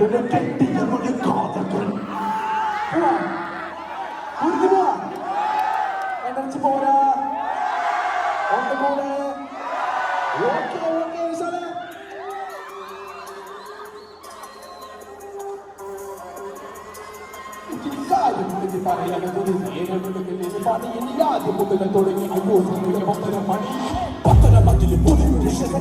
böyle tek bir yamını kaldırdın. Ulan! Hırdı mı? Enerji boğra! Onda boğra! Okey, okey, sana! Utilizzate come si fa le anatomie, come si fa le iniziate, come la torre di Augusto, come. പത്തര മതിൽ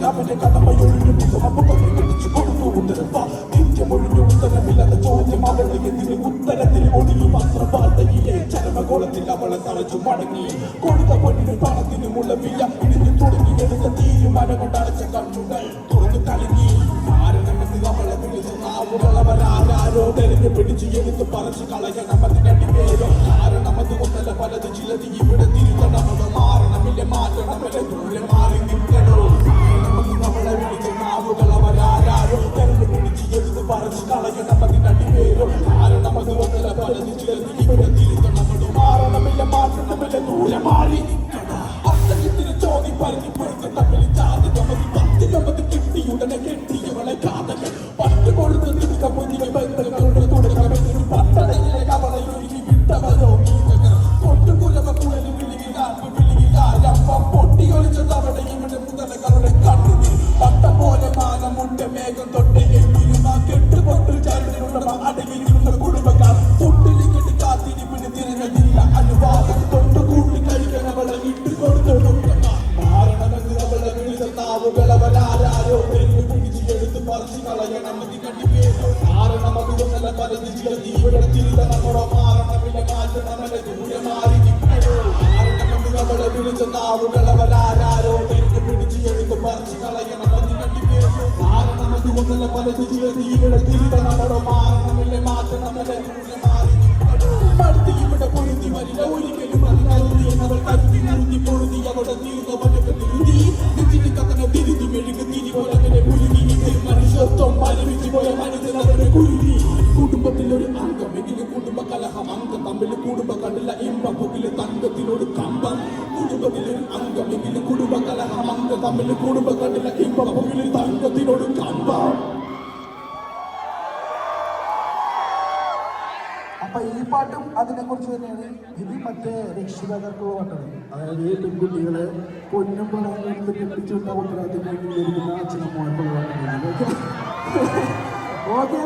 അവന്റെ കടമയൊഴിഞ്ഞു പിടിച്ചു കൊടുത്തു ഉത്തരവ നിത്യമൊഴിഞ്ഞു ഉത്തരമില്ലാത്ത ചോദ്യം അവളുടെ എതിരെ ഉത്തരത്തിൽ ഒടുങ്ങി മാത്രം വാർത്തയിലെ ചരമകോളത്തിൽ അവളെ തളച്ചു മടങ്ങി കൊടുത്ത പൊന്നിന് പണത്തിനുമുള്ള വില ഇടിഞ്ഞു തുടങ്ങി എടുത്ത തീരുമാനം കൊണ്ടടച്ച കണ്ണുകൾ തുറന്നു കലങ്ങി അവളെ വിളിച്ച നാവുകളവരാരോ തെരഞ്ഞു പിടിച്ച് എടുത്ത് പറിച്ചു കളയണം അതിനടി പേരോ കാരണം അത് ഒന്നല്ല പലത് ചിലത് ഇവിടെ ഉടനെ കെട്ടിയവളെ കാതകൾ പണ്ട് കൊടുത്ത് നിൽക്ക പുതിയ ബന്ധങ്ങളുടെ തുടക്കമെന്നൊരു പട്ടണയിലെ മാനമുണ്ട് മേഘം തൊട്ട് എന്നിരുന്ന കെട്ടുപൊട്ടു ചരടിലുള്ള അടങ്ങിയിരുന്ന കുടുംബക്കാർ. തൊട്ടിലിങ്ങട്ട് കാത്തിരിപ്പിന് തിരഞ്ഞതില്ല. അനുവാദം തൊട്ട് കൂട്ടി കഴിക്കണവളെ ഇട്ട് കൊടുത്തു. മാറണമെന്ന് അവളെ വിളിച്ച നാവുകളവരാരോ തെരഞ്ഞു പിടിച്ച് എടുത്ത് പറിച്ചു കളയണമെന്ന് കണ്ടിപ്പേരോ കാരണം അതുകൊണ്ടല്ല പലത് ചില തീവിടെ തിരുത്തണമോ മാറണമില്ല മാറ്റണമല്ല ദൂരെ മാറി അവളെ വിളിച്ച നാവുകളവരാരോ കാരണം അതുകൊണ്ടല്ല പലത് ചില തീവിടെ തിരുത്തണമോ മാറണമില്ല മാറ്റണമില്ല മാറി. മടുത്ത് ഇവിടെ പൊരുതി വരില്ല ഒരിക്കലും കരുതി അവിടെ തീർന്നവനൊക്കെ തിരുതി. നെഞ്ചിന് കത്തന തിരുതി മെഴുകു തിരി പോലെ അങ്ങനെ മുരുകി ഇത് മനുഷ്യത്വം മരവിച്ചു പോയ മനുഷ്യൻ അവരുടെ കുരുതി. ഒരു അംഗം എങ്കിലും കുടുംബ കലഹം അംഗം തമ്മിൽ കുടുംബ കണ്ടില്ല ഇമ്പം തങ്കത്തിനോട് കമ്പം കുടുംബത്തിൽ അംഗമെങ്കിൽ അംഗം എങ്കിലും കുടുംബ കലഹം അംഗ തമ്മിൽ കുടുംബ കണ്ടില്ല. ഇമ്പം പുകിൽ തങ്കത്തിനോട് കമ്പം. അപ്പൊ ഈ പാട്ടും അതിനെ കുറിച്ച് തന്നെയാണ് ഇത് മറ്റേ രക്ഷിതാക്കൾക്കുള്ള പാട്ടാണ് അതായത് ഈ പെൺകുട്ടികളെ പൊന്നും പണം എടുത്ത് കെട്ടിച്ചുള്ള ഉത്തരവാദിത്തം പാട്ടാണ്. ഓക്കെ?